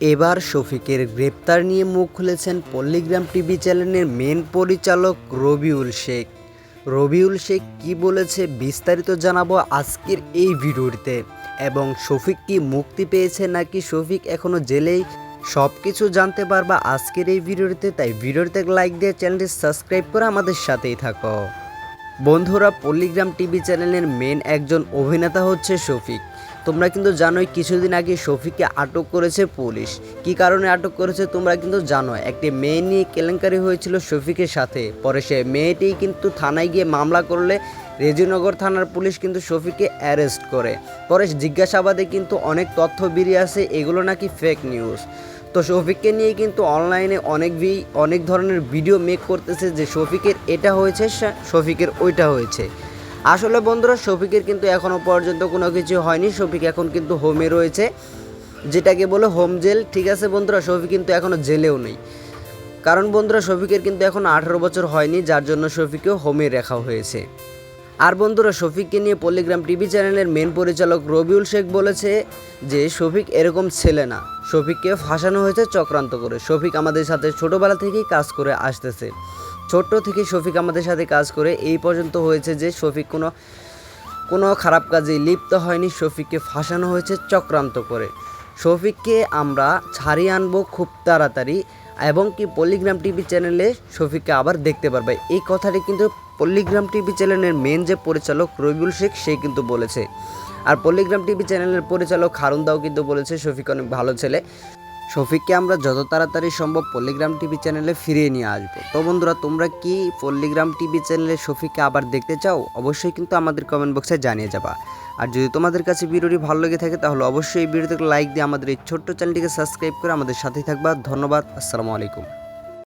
এবার শফিকের গ্রেপ্তার নিয়ে মুখ খুলেছেন পল্লীগ্রাম টিভি চ্যানেলের মেন পরিচালক রবিউল শেখ। রবিউল শেখ কি বলেছে বিস্তারিত জানাব আজকের এই ভিডিওটিতে। এবং শফিক কি মুক্তি পেয়েছে নাকি শফিক এখনও জেলেই? সব কিছু জানতে পারবা আজকের এই ভিডিওটিতে, তাই ভিডিওটিতে লাইক দিয়ে চ্যানেলটি সাবস্ক্রাইব করে আমাদের সাথেই থাকো। বন্ধুরা, পল্লীগ্রাম টিভি চ্যানেলের মেন একজন অভিনেতা হচ্ছে শফিক। তোমরা কিন্তু জানোই কিছুদিন আগে শফিককে আটক করেছে পুলিশ। কি কারণে আটক করেছে তোমরা কিন্তু জানো একটি মেয়ে নিয়ে কেলেঙ্কারি হয়েছিল শফিকের সাথে। পরে সে মেয়েটি কিন্তু থানায় গিয়ে মামলা করলে রেজিনগর থানার পুলিশ কিন্তু শফিককে অ্যারেস্ট করে। পরে জিজ্ঞাসাবাদে কিন্তু অনেক তথ্য বেরিয়ে আসে, এগুলো নাকি ফেক নিউজ তো শফিককে নিয়ে কিন্তু অনলাইনে অনেক ভি, অনেক ধরনের ভিডিও মেক করতেছে যে শফিকের এটা হয়েছে শফিকের ওইটা হয়েছে। আসলে বন্ধুরা, শফিকের কিন্তু এখনও পর্যন্ত কোনো কিছু হয়নি। শফিক এখন কিন্তু হোমে রয়েছে। যেটাকে বলে হোম জেল ঠিক আছে বন্ধুরা, শফিক কিন্তু এখনও জেলেও নেই। কারণ বন্ধুরা, শফিকের কিন্তু এখন আঠারো বছর হয়নি, যার জন্য শফিকেও হোমে রাখা হয়েছে। আর বন্ধুরা, শফিককে নিয়ে পল্লীগ্রাম টিভি চ্যানেলের মেন পরিচালক রবিউল শেখ বলেছে যে, শফিক এরকম ছেলে না। শফিককে ফাঁসানো হয়েছে চক্রান্ত করে। শফিক আমাদের সাথে ছোটোবেলা থেকেই কাজ করে আসতেছে। ছোট্ট থেকে শফিক আমাদের সাথে কাজ করে, এই পর্যন্ত হয়েছে যে শফিক কোনো কোনো খারাপ কাজে লিপ্ত হয়নি, শফিককে ফাঁসানো হয়েছে চক্রান্ত করে। শফিককে আমরা ছাড়িয়ে আনব খুব তাড়াতাড়ি, এবং কি পল্লীগ্রাম টিভি চ্যানেলে শফিককে আবার দেখতে পারবে। এই কথাটি কিন্তু পল্লীগ্রাম টিভি চ্যানেলের মেন যে পরিচালক রবিউল শেখ, সে কিন্তু বলেছে। আর পল্লীগ্রাম টিভি চ্যানেলের পরিচালক হারুন দাও কিন্তু বলেছে, শফিক অনেক ভালো ছেলে। শফিককে আমরা যত তাড়াতাড়ি সম্ভব পল্লিগ্রাম টিভি চ্যানেলে ফিরিয়ে নিয়ে আসব। তো বন্ধুরা, তোমরা কি পল্লিগ্রাম টিভি চ্যানেলে শফিককে আবার দেখতে চাও? অবশ্যই কিন্তু আমাদের কমেন্ট বক্সে জানিয়ে যাবা। আর যদি তোমাদের কাছে ভিডিওটি ভালো লেগে থাকে, তাহলে অবশ্যই এই ভিডিওতে লাইক দিয়ে আমাদের এই ছোট্ট চ্যানেলটিকে সাবস্ক্রাইব করে আমাদের সাথেই থাকবা। ধন্যবাদ, আসসালামু আলাইকুম।